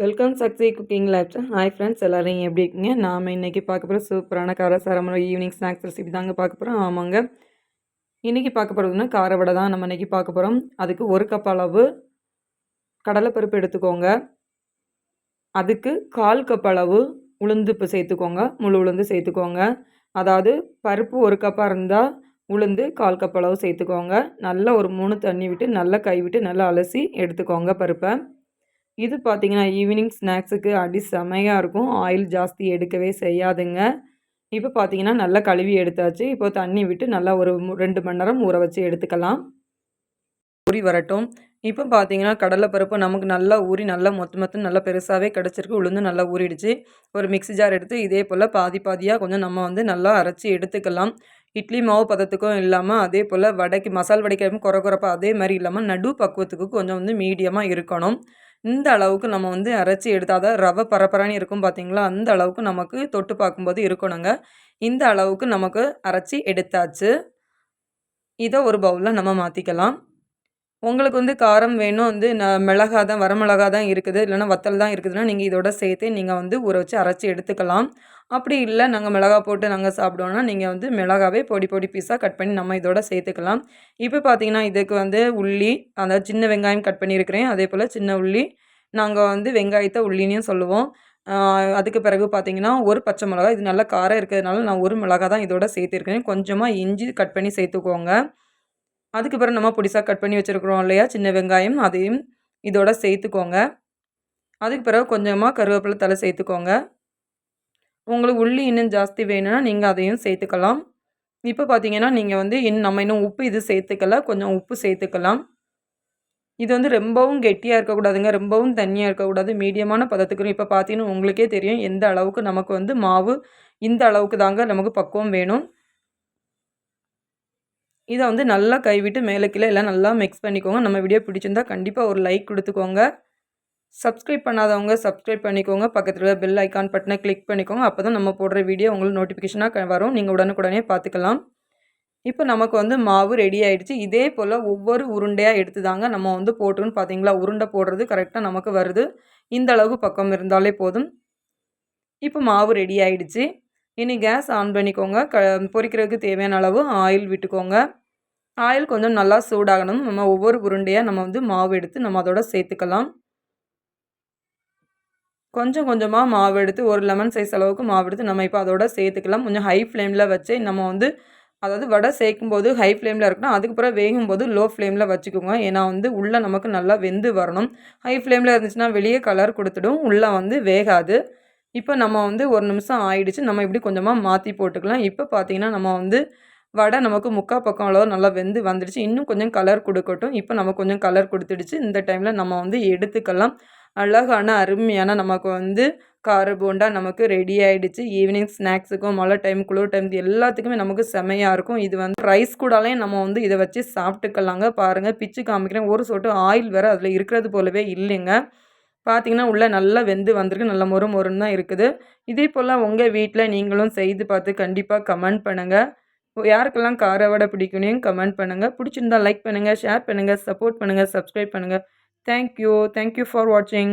Welcome Sakthi cooking life hi friends எல்லோரும் எப்படி இருக்கீங்க? நாம் இன்றைக்கி பார்க்க போகிற சூப்பரான காரசாரமான ஈவினிங் ஸ்நாக்ஸ் ரெசிபி தாங்க பார்க்க போகிறோம் ஆமாங்க. இன்றைக்கி பார்க்க போகிறதுனா கார வடை தான் நம்ம இன்றைக்கி பார்க்க போகிறோம் அதுக்கு ஒரு கப் அளவு கடலைப்பருப்பு எடுத்துக்கோங்க. அதுக்கு கால் கப் அளவு உளுந்து இப்போ சேர்த்துக்கோங்க. முழு உளுந்து சேர்த்துக்கோங்க. அதாவது பருப்பு ஒரு கப்பாக இருந்தால் உளுந்து கால் கப் அளவு சேர்த்துக்கோங்க. நல்லா ஒரு மூணு தண்ணி விட்டு நல்லா கை விட்டு நல்லா அலசி எடுத்துக்கோங்க பருப்பை. இது பார்த்திங்கன்னா ஈவினிங் ஸ்நாக்ஸுக்கு அடி செமையாக இருக்கும். ஆயில் ஜாஸ்தி எடுக்கவே செய்யாதுங்க. இப்போ பார்த்தீங்கன்னா நல்லா கழுவி எடுத்தாச்சு. இப்போ தண்ணி விட்டு நல்லா ஒரு ரெண்டு மணி நேரம் ஊற வச்சு எடுத்துக்கலாம். ஊறி வரட்டும். இப்போ பார்த்தீங்கன்னா கடலைப்பருப்பு நமக்கு நல்லா ஊறி நல்லா மொத்த மொத்தம் நல்லா பெருசாகவே கிடச்சிருக்கு. உளுந்து நல்லா ஊறிடுச்சு. ஒரு மிக்ஸி ஜார் எடுத்து இதே போல் பாதி பாதியாக கொஞ்சம் நம்ம வந்து நல்லா அரைச்சி எடுத்துக்கலாம். இட்லி மாவு பதத்துக்கும் இல்லாமல் அதே போல் வடைக்கு மசால் வடைக்கிறப்ப குறை குறைப்பா அதே மாதிரி இல்லாமல் நடு பக்குவத்துக்கு கொஞ்சம் வந்து மீடியமாக இருக்கணும். இந்த அளவுக்கு நம்ம வந்து அரைச்சி எடுத்தால் தான் ரவை பரப்பரானி இருக்கும் பார்த்திங்களா அந்த அளவுக்கு நமக்கு தொட்டு பார்க்கும்போது இருக்கணுங்க. இந்த அளவுக்கு நமக்கு அரைச்சி எடுத்தாச்சு. இதை ஒரு பவுலில் நம்ம மாற்றிக்கலாம் உங்களுக்கு வந்து காரம் வேணும் வந்து ந மிளகா தான் வரமிளகா தான் இருக்குது. இல்லைனா வத்தல் தான் இருக்குதுன்னா நீங்கள் இதோட சேர்த்து நீங்கள் வந்து ஊற வச்சு அரைச்சி எடுத்துக்கலாம். அப்படி இல்லை நாங்கள் மிளகா போட்டு நாங்கள் சாப்பிடுவோன்னா நீங்கள் வந்து மிளகாவே பொடி பொடி பீஸாக கட் பண்ணி நம்ம இதோட சேர்த்துக்கலாம். இப்போ பார்த்தீங்கன்னா இதுக்கு வந்து உள்ளி அந்த சின்ன வெங்காயம் கட் பண்ணியிருக்கிறேன். அதே போல் சின்ன உள்ளி நாங்கள் வந்து வெங்காயத்தை உள்ளினையும் சொல்லுவோம். அதுக்கு பிறகு பார்த்தீங்கன்னா ஒரு பச்சை மிளகா இது நல்லா காரம் இருக்கிறதுனால நான் ஒரு மிளகா தான் இதோட சேர்த்துருக்கேன். கொஞ்சமாக இஞ்சி கட் பண்ணி சேர்த்துக்கோங்க. அதுக்கு பிறகு நம்ம பொடிசாக கட் பண்ணி வச்சுருக்குறோம் இல்லையா? சின்ன வெங்காயம் அதையும் இதோட சேர்த்துக்கோங்க. அதுக்கு பிறகு கொஞ்சமாக கருவேப்பிலை தலை சேர்த்துக்கோங்க. உங்களுக்கு உள்ளி இன்னும் ஜாஸ்தி வேணும்னா நீங்கள் அதையும் சேர்த்துக்கலாம். இப்போ பார்த்தீங்கன்னா நீங்கள் வந்து இன் நம்ம இன்னும் உப்பு இது சேர்த்துக்கல கொஞ்சம் உப்பு சேர்த்துக்கலாம். இது வந்து ரொம்பவும் கெட்டியாக இருக்கக்கூடாதுங்க. ரொம்பவும் தண்ணியாக இருக்கக்கூடாது. மீடியமான பதத்துக்கு. இப்போ பார்த்தீங்கன்னா உங்களுக்கே தெரியும் எந்த அளவுக்கு நமக்கு வந்து மாவு இந்த அளவுக்கு தாங்க நமக்கு பக்குவம் வேணும். இதை வந்து நல்லா கைவிட்டு மேலே கீழே எல்லாம் நல்லா மிக்ஸ் பண்ணிக்கோங்க. நம்ம வீடியோ பிடிச்சிருந்தா கண்டிப்பாக ஒரு லைக் கொடுத்துக்கோங்க. சப்ஸ்கிரைப் பண்ணாதவங்க சப்ஸ்கிரைப் பண்ணிக்கோங்க. பக்கத்தில் பெல் ஐக்கான் பட்டனை கிளிக் பண்ணிக்கோங்க. அப்போ தான் நம்ம போடுற வீடியோ உங்களுக்கு நோட்டிஃபிகேஷனாக வரும். நீங்கள் உடனுக்குடனே பார்த்துக்கலாம். இப்போ நமக்கு வந்து மாவு ரெடி ஆகிடுச்சு இதே போல் ஒவ்வொரு உருண்டையாக எடுத்து தாங்க நம்ம வந்து போட்டுன்னு பார்த்தீங்களா? உருண்டை போடுறது கரெக்டாக நமக்கு வருது. இந்த அளவுக்கு பக்கம் இருந்தாலே போதும். இப்போ மாவு ரெடி ஆகிடுச்சு இனி கேஸ் ஆன் பண்ணிக்கோங்க. க பொரிக்கிறதுக்கு தேவையான அளவு ஆயில் விட்டுக்கோங்க. ஆயில் கொஞ்சம் நல்லா சூடாகணும். நம்ம ஒவ்வொரு உருண்டையாக நம்ம வந்து மாவு எடுத்து நம்ம அதோட சேர்த்துக்கலாம். கொஞ்சம் கொஞ்சமாக மாவு எடுத்து ஒரு லெமன் சைஸ் அளவுக்கு மாவு எடுத்து நம்ம இப்போ அதோட சேர்த்துக்கலாம். கொஞ்சம் ஹை ஃப்ளேமில் வச்சு நம்ம வந்து அதாவது வடை சேர்க்கும்போது ஹை ஃப்ளேமில் இருக்கணும். அதுக்கப்புறம் வேகும்போது லோ ஃப்ளேமில் வச்சுக்கோங்க. ஏன்னா வந்து உள்ளே நமக்கு நல்லா வெந்து வரணும். ஹை ஃப்ளேமில் இருந்துச்சுன்னா வெளியே கலர் கொடுத்துடும். உள்ளே வந்து வேகாது. இப்போ நம்ம வந்து ஒரு நிமிஷம் ஆயிடுச்சு. நம்ம இப்படி கொஞ்சமாக மாற்றி போட்டுக்கலாம். இப்போ பார்த்தீங்கன்னா நம்ம வந்து வடை நமக்கு முக்கால் பக்கம் அளவு நல்லா வெந்து வந்துடுச்சு. இன்னும் கொஞ்சம் கலர் கொடுக்கட்டும். இப்போ நம்ம கொஞ்சம் கலர் கொடுத்துடுச்சு. இந்த டைமில் நம்ம வந்து எடுத்துக்கலாம். அழகான அருமையான நமக்கு வந்து கார போண்டா நமக்கு ரெடி ஆகிடுச்சு ஈவினிங் ஸ்நாக்ஸுக்கும் மழை டைம் குளிர் டைம் எல்லாத்துக்குமே நமக்கு செமையாக இருக்கும். இது வந்து ரைஸ் கூடாலையும் நம்ம வந்து இதை வச்சு சாப்பிட்டுக்கலாங்க. பாருங்கள் பிச்சு காமிக்கிறேன். ஒரு சொட்டு ஆயில் வேறு அதில் இருக்கிறது போலவே இல்லைங்க. பார்த்தீங்கன்னா உள்ளே நல்லா வெந்து வந்திருக்கு. நல்ல மொறு மொறுன்னு தான் இருக்குது. இதே போல் உங்கள் வீட்டில் நீங்களும் செய்து பார்த்து கண்டிப்பாக கமெண்ட் பண்ணுங்கள் யாருக்கெல்லாம் காரை வடை பிடிக்கணும் கமெண்ட் பண்ணுங்கள் பிடிச்சிருந்தா லைக் பண்ணுங்கள் ஷேர் பண்ணுங்கள் சப்போர்ட் பண்ணுங்கள் சப்ஸ்கிரைப் பண்ணுங்கள் தேங்க்யூ தேங்க்யூ ஃபார் வாட்சிங்